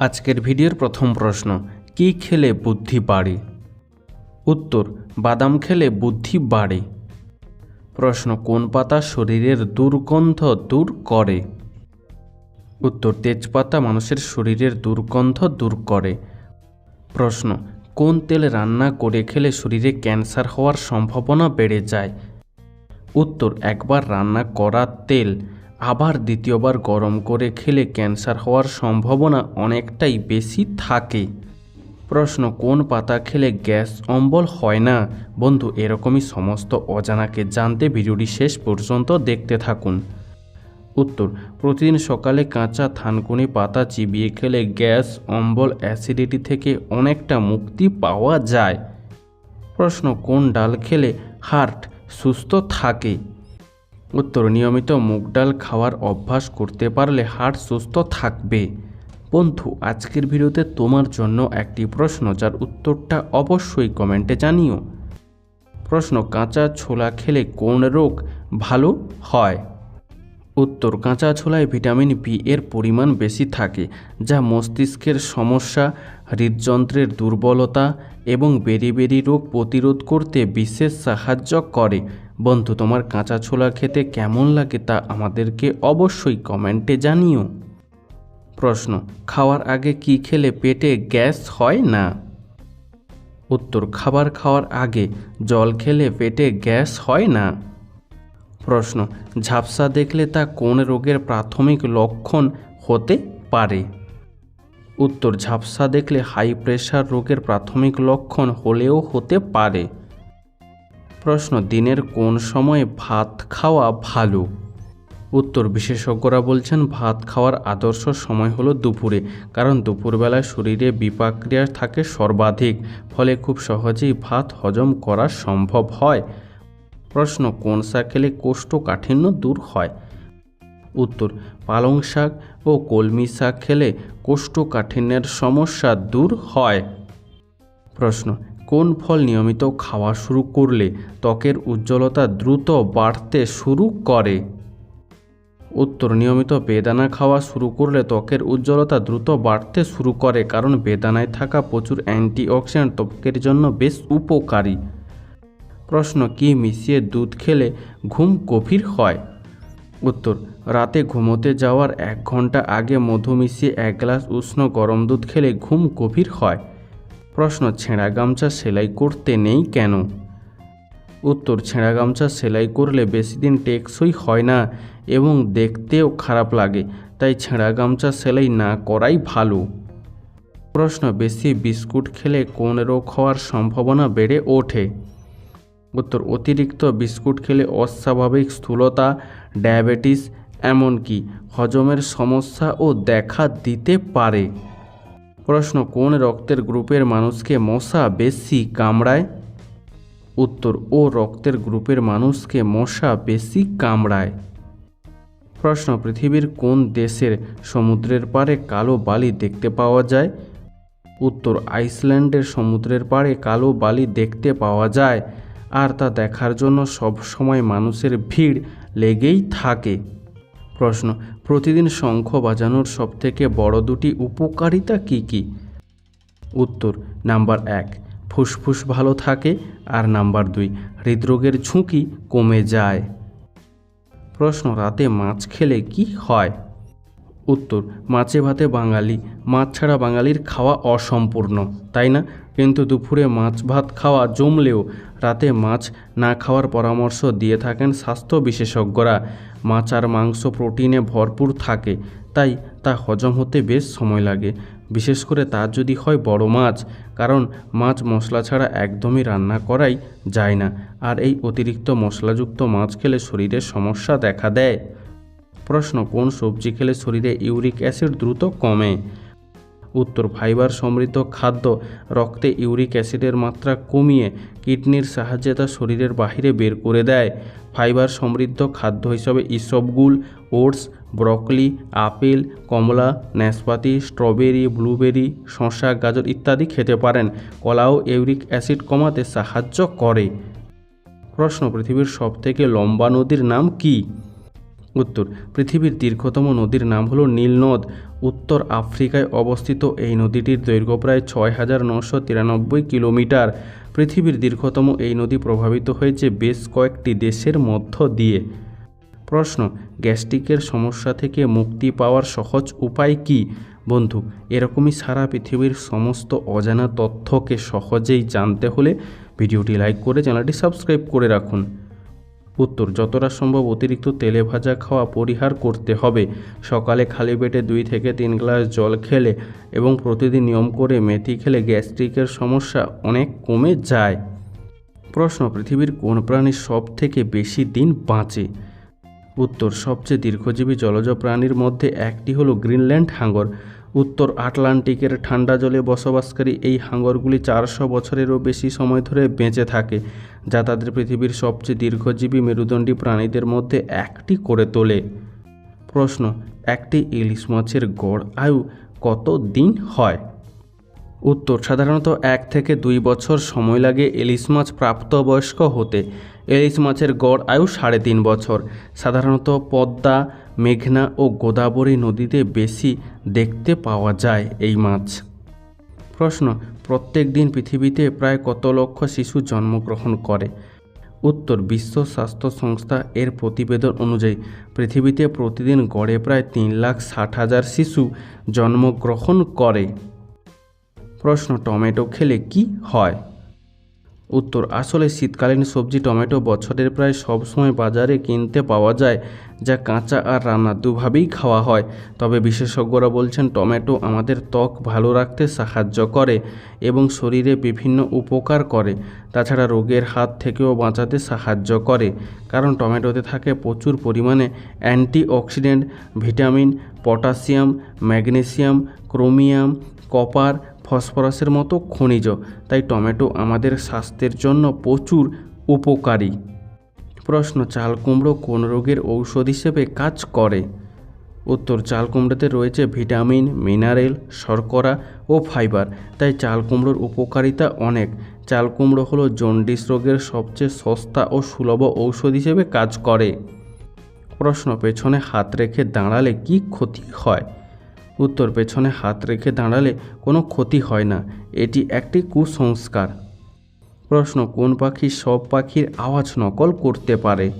আজকের ভিডিওর প্রথম প্রশ্ন, কি খেলে বুদ্ধি বাড়ে? উত্তর, বাদাম খেলে বুদ্ধি বাড়ে। প্রশ্ন, কোন পাতা শরীরের দুর্গন্ধ দূর করে? উত্তর, তেজপাতা মানুষের শরীরের দুর্গন্ধ দূর করে। প্রশ্ন, কোন তেল রান্না করে খেলে শরীরে ক্যান্সার হওয়ার সম্ভাবনা বেড়ে যায়? উত্তর, একবার রান্না করা তেল। আবার দ্বিতীয়বার গরম করে খেলে ক্যান্সার হওয়ার সম্ভাবনা অনেকটাই বেশি থাকে। প্রশ্ন, কোন পাতা খেলে গ্যাস অম্বল হয় না? বন্ধু, এরকমই সমস্ত অজানাকে জানতে ভিডিওটি শেষ পর্যন্ত দেখতে থাকুন। উত্তর, প্রতিদিন সকালে কাঁচা থানকুনি পাতা চিবিয়ে খেলে গ্যাস, অম্বল, অ্যাসিডিটি থেকে অনেকটা মুক্তি পাওয়া যায়। প্রশ্ন, কোন ডাল খেলে হার্ট সুস্থ থাকে? উত্তর, নিয়মিত মুগ ডাল খাওয়ার অভ্যাস করতে পারলে হার্ট সুস্থ থাকবে। বন্ধু, আজকের ভিডিওতে তোমার জন্য একটি প্রশ্ন, যার উত্তরটা অবশ্যই কমেন্টে জানিও। প্রশ্ন, কাঁচা ছোলা খেলে কোন রোগ ভালো হয়? উত্তর, কাঁচা ছোলায় ভিটামিন বি এর পরিমাণ বেশি থাকে, যা মস্তিষ্কের সমস্যা, হৃদযন্ত্রের দুর্বলতা এবং বেরি বেরি রোগ প্রতিরোধ করতে বিশেষ সাহায্য করে। বন্ধু, তোমার কাঁচা ছোলা খেতে কেমন লাগে তা আমাদেরকে অবশ্যই কমেন্টে জানিও। প্রশ্ন, খাওয়ার আগে কি খেলে পেটে গ্যাস হয় না? উত্তর, খাবার খাওয়ার আগে জল খেলে পেটে গ্যাস হয় না। প্রশ্ন, ঝাপসা দেখলে তা কোন রোগের প্রাথমিক লক্ষণ হতে পারে? উত্তর, ঝাপসা দেখলে হাই প্রেশার রোগের প্রাথমিক লক্ষণ হলেও হতে পারে। প্রশ্ন, দিনের কোন সময়ে ভাত খাওয়া ভালো? উত্তর, বিশেষজ্ঞরা বলছেন ভাত খাওয়ার আদর্শ সময় হলো দুপুরে, কারণ দুপুরবেলায় শরীরে বিপাক্রিয়া থাকে সর্বাধিক, ফলে খুব সহজেই ভাত হজম করা সম্ভব হয়। প্রশ্ন, কোন শাক খেলে কোষ্ঠকাঠিন্য দূর হয়? উত্তর, পালং শাক ও কলমি শাক খেলে কোষ্ঠকাঠিন্যের সমস্যা দূর হয়। প্রশ্ন কোন ফল নিয়মিত খাওয়া শুরু করলে ত্বকের উজ্জ্বলতা দ্রুত বাড়তে শুরু করে? উত্তর, নিয়মিত বেদানা খাওয়া শুরু করলে ত্বকের উজ্জ্বলতা দ্রুত বাড়তে শুরু করে কারণ বেদানায় থাকা প্রচুর অ্যান্টিঅক্সিডেন্ট ত্বকের জন্য বেশ উপকারী। প্রশ্ন, কি মিশিয়ে দুধ খেলে ঘুম গভীর হয়? উত্তর, রাতে ঘুমোতে যাওয়ার এক ঘণ্টা আগে মধু মিশিয়ে এক গ্লাস উষ্ণ গরম দুধ খেলে ঘুম গভীর হয়। প্রশ্ন, ছেঁড়া গামছা সেলাই করতে নেই কেন? উত্তর, ছেঁড়া গামছা সেলাই করলে বেশি দিন টেকসই হয় না এবং দেখতেও খারাপ লাগে, তাই ছেঁড়া গামছা সেলাই না করাই ভালো। প্রশ্ন, বেশি বিস্কুট খেলে কোন রোগ হওয়ার সম্ভাবনা বেড়ে ওঠে? উত্তর, অতিরিক্ত বিস্কুট খেলে অস্বাভাবিক স্থূলতা, ডায়াবেটিস, এমনকি হজমের সমস্যা ও দেখা দিতে পারে। প্রশ্ন, কোন রক্তের গ্রুপের মানুষকে মশা বেশি কামড়ায়? উত্তর, ও রক্তের গ্রুপের মানুষকে মশা বেশি কামড়ায়। প্রশ্ন, পৃথিবীর কোন দেশের সমুদ্রের পাড়ে কালো বালি দেখতে পাওয়া যায়? উত্তর, আইসল্যান্ডের সমুদ্রের পাড়ে কালো বালি দেখতে পাওয়া যায়, আর তা দেখার জন্য সব সময় মানুষের ভিড় লেগেই থাকে। প্রশ্ন, প্রতিদিন শঙ্খ বাজানোর সবথেকে বড় দুটি উপকারিতা কি কি? উত্তর, নাম্বার এক, ফুসফুস ভালো থাকে আর নাম্বার দুই, হৃদরোগের ঝুঁকি কমে যায়। প্রশ্ন, রাতে মাছ খেলে কি হয়? উত্তর, মাছে ভাতে বাঙালি, মাছ ছাড়া বাঙালির খাওয়া অসম্পূর্ণ, তাই না? কিন্তু দুপুরে মাছ ভাত খাওয়া জমলেও রাতে মাছ না খাওয়ার পরামর্শ দিয়ে থাকেন স্বাস্থ্য বিশেষজ্ঞরা। মাছ আর মাংস প্রোটিনে ভরপুর থাকে, তাই তা হজম হতে বেশ সময় লাগে। বিশেষ করে তা যদি হয় বড় মাছ, কারণ মাছ মশলা ছাড়া একদমই রান্না করাই যায় না, আর এই অতিরিক্ত মশলাযুক্ত মাছ খেলে শরীরে সমস্যা দেখা দেয়। প্রশ্ন, কোন সবজি খেলে শরীরে ইউরিক অ্যাসিড দ্রুত কমে? উত্তর ফাইবার সমৃদ্ধ খাদ্য, রক্তে ইউরিক অ্যাসিডের মাত্রা কমিয়ে কিডনির সাহায্যে তা শরীরের বাহিরে বের করে দেয়। ফাইবার সমৃদ্ধ খাদ্য হিসাবে ইসবগুল, ওটস, ব্রকলি, আপেল, কমলা নাশপাতি স্ট্রবেরি, ব্লুবেরি, শসা, গাজর ইত্যাদি খেতে পারেন। কলাও ইউরিক অ্যাসিড কমাতে সাহায্য করে। প্রশ্ন, পৃথিবীর সবথেকে লম্বা নদীর নাম কী? উত্তর, পৃথিবীর দীর্ঘতম নদীর নাম হলো নীলনদ উত্তর আফ্রিকায় অবস্থিত এই নদীটির দৈর্ঘ্য প্রায় ছয় হাজার নশো তিরানব্বই কিলোমিটার। পৃথিবীর দীর্ঘতম এই নদী প্রভাবিত হয়েছে বেশ কয়েকটি দেশের মধ্য দিয়ে। প্রশ্ন, গ্যাস্ট্রিকের সমস্যা থেকে মুক্তি পাওয়ার সহজ উপায় কি? বন্ধু, এরকমই সারা পৃথিবীর সমস্ত অজানা তথ্যকে সহজেই জানতে হলে ভিডিওটি লাইক করে চ্যানেলটি সাবস্ক্রাইব করে রাখুন। উত্তর, যতটা সম্ভব অতিরিক্ত তেলে ভাজা খাওয়া পরিহার করতে হবে। সকালে খালি পেটে দুই থেকে তিন গ্লাস জল খেলে এবং প্রতিদিন নিয়ম করে মেথি খেলে গ্যাস্ট্রিকের সমস্যা অনেক কমে যায়। প্রশ্ন, পৃথিবীর কোন প্রাণী সব থেকে বেশি দিন বাঁচে? উত্তর, সবচেয়ে দীর্ঘজীবী জলজ প্রাণীর মধ্যে একটি হলো গ্রিনল্যান্ড হাঙ্গর। উত্তর আটলান্টিকের ঠান্ডা জলে বসবাসকারী এই হাঙ্গরগুলি চারশো বছরেরও বেশি সময় ধরে বেঁচে থাকে, যা তাদের পৃথিবীর সবচেয়ে দীর্ঘজীবী মেরুদণ্ডী প্রাণীদের মধ্যে একটি করে তোলে। প্রশ্ন, একটি ইলিশ মাছের গড় আয়ু কত দিন হয়? উত্তর, সাধারণত এক থেকে দুই বছর সময় লাগে ইলিশ মাছ প্রাপ্তবয়স্ক হতে। ইলিশ মাছের গড় আয়ু সাড়ে তিন বছর। সাধারণত পদ্মা মেঘনা ও গোদাবরী নদীতে বেশি দেখতে পাওয়া যায় এই মাছ। প্রশ্ন, প্রত্যেক দিন পৃথিবীতে প্রায় কত লক্ষ শিশু জন্মগ্রহণ করে? উত্তর, বিশ্ব স্বাস্থ্য সংস্থা এর প্রতিবেদন অনুযায়ী, পৃথিবীতে প্রতিদিন গড়ে প্রায় তিন লাখ ষাট হাজার শিশু জন্মগ্রহণ করে। প্রশ্ন, টমেটো খেলে কি হয়? উত্তর, আসলে শীতকালীন সবজি, টমেটো বছরের প্রায় সব সময় বাজারে কিনতে পাওয়া যায়, যা কাঁচা আর রান্না দুভাবেই খাওয়া হয়। তবে বিশেষজ্ঞরা বলছেন, টমেটো আমাদের ত্বক ভালো রাখতে সাহায্য করে এবং শরীরে বিভিন্ন উপকার করে। তাছাড়া রোগের হাত থেকেও বাঁচাতে সাহায্য করে, কারণ টমেটোতে থাকে প্রচুর পরিমাণে antioxidant, vitamin, potassium, magnesium, chromium, copper ফসফরাসের মতো খনিজ, তাই টমেটো আমাদের স্বাস্থ্যের জন্য প্রচুর উপকারী। প্রশ্ন, চাল কুমড়ো কোন রোগের ঔষধ হিসেবে কাজ করে? উত্তর, চাল কুমড়োতে রয়েছে ভিটামিন, মিনারেল, শর্করা ও ফাইবার, তাই চাল কুমড়োর উপকারিতা অনেক। চাল কুমড়ো হলো জন্ডিস রোগের সবচেয়ে সস্তা ও সুলভ ঔষধ হিসেবে কাজ করে। প্রশ্ন, পেছনে হাত রেখে দাঁড়ালে কি ক্ষতি হয়? উত্তর পেছনে হাত রেখে দাঁড়ালে কোনো ক্ষতি হয় না। এটি একটি কুসংস্কার। প্রশ্ন, কোন পাখি সব পাখির আওয়াজ নকল করতে পারে?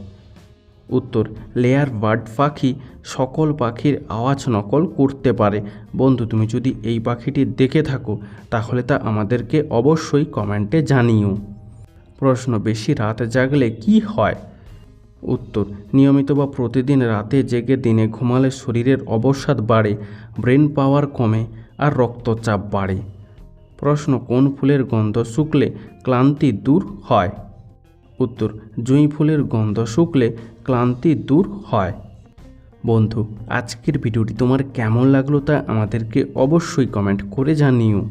উত্তর, লেয়ার বার্ড পাখি সকল পাখির আওয়াজ নকল করতে পারে। বন্ধু, তুমি যদি এই পাখিটি দেখে থাকো, তাহলে তা আমাদেরকে অবশ্যই কমেন্টে জানিও। প্রশ্ন, বেশি রাত জাগলে কি হয়? উত্তর, নিয়মিত বা প্রতিদিন রাতে জেগে দিনে ঘুমালে শরীরের অবসাদ বাড়ে, ব্রেন পাওয়ার কমে আর রক্তচাপ বাড়ে। প্রশ্ন, কোন ফুলের গন্ধ শুকলে ক্লান্তি দূর হয়? উত্তর, জুঁই ফুলের গন্ধ শুকলে ক্লান্তি দূর হয়। বন্ধু, আজকের ভিডিওটি তোমার কেমন লাগল তা আমাদেরকে অবশ্যই কমেন্ট করে জানিও।